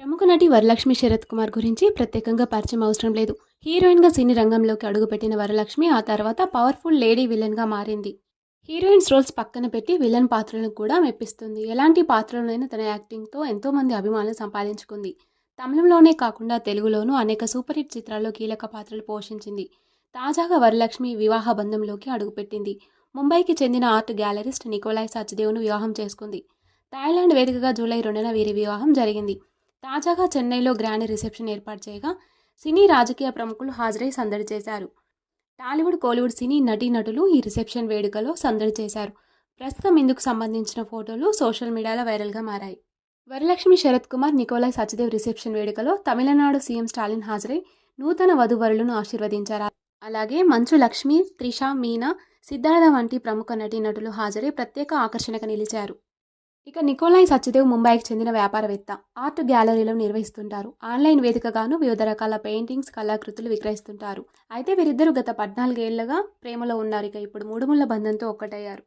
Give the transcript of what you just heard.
ప్రముఖ నటి వరలక్ష్మి శరత్ కుమార్ గురించి ప్రత్యేకంగా పరిచయం అవసరం లేదు. హీరోయిన్గా సినీ రంగంలోకి అడుగుపెట్టిన వరలక్ష్మి ఆ తర్వాత పవర్ఫుల్ లేడీ విలన్గా మారింది. హీరోయిన్స్ రోల్స్ పక్కన పెట్టి విలన్ పాత్రలను కూడా మెప్పిస్తుంది. ఎలాంటి పాత్రలోనైనా తన యాక్టింగ్తో ఎంతోమంది అభిమానులు సంపాదించుకుంది. తమిళంలోనే కాకుండా తెలుగులోనూ అనేక సూపర్ హిట్ చిత్రాల్లో కీలక పాత్రలు పోషించింది. తాజాగా వరలక్ష్మి వివాహ బంధంలోకి అడుగుపెట్టింది. ముంబైకి చెందిన ఆర్ట్ గ్యాలరిస్ట్ నికోలాయ్ సచ్దేవ్ను వివాహం చేసుకుంది. థాయిలాండ్ వేదికగా జూలై రెండున వీరి వివాహం జరిగింది. తాజాగా చెన్నైలో గ్రాండ్ రిసెప్షన్ ఏర్పాటు చేయగా సినీ రాజకీయ ప్రముఖులు హాజరై సందడి చేశారు. టాలీవుడ్ కోలీవుడ్ సినీ నటీనటులు ఈ రిసెప్షన్ వేడుకలో సందడి చేశారు. ప్రస్తుతం ఇందుకు సంబంధించిన ఫోటోలు సోషల్ మీడియాలో వైరల్గా మారాయి. వరలక్ష్మి శరత్ కుమార్ నికోలాయ్ సత్యదేవ్ రిసెప్షన్ వేడుకలో తమిళనాడు సీఎం స్టాలిన్ హాజరై నూతన వధువరులను ఆశీర్వదించారు. అలాగే మంచు లక్ష్మి త్రిష మీనా సిద్ధార్థ వంటి ప్రముఖ నటీనటులు హాజరై ప్రత్యేక ఆకర్షణగా నిలిచారు. ఇక నికోలాయ్ సత్యదేవ్ ముంబైకి చెందిన వ్యాపారవేత్త. ఆర్ట్ గ్యాలరీలో నిర్వహిస్తుంటారు. ఆన్లైన్ వేదికగాను వివిధ రకాల పెయింటింగ్స్ కళాకృతులు విక్రయిస్తుంటారు. అయితే వీరిద్దరూ గత పద్నాలుగేళ్ళుగా ప్రేమలో ఉన్నారు. ఇక ఇప్పుడు మూడుముళ్ళ బంధంతో ఒక్కటయ్యారు.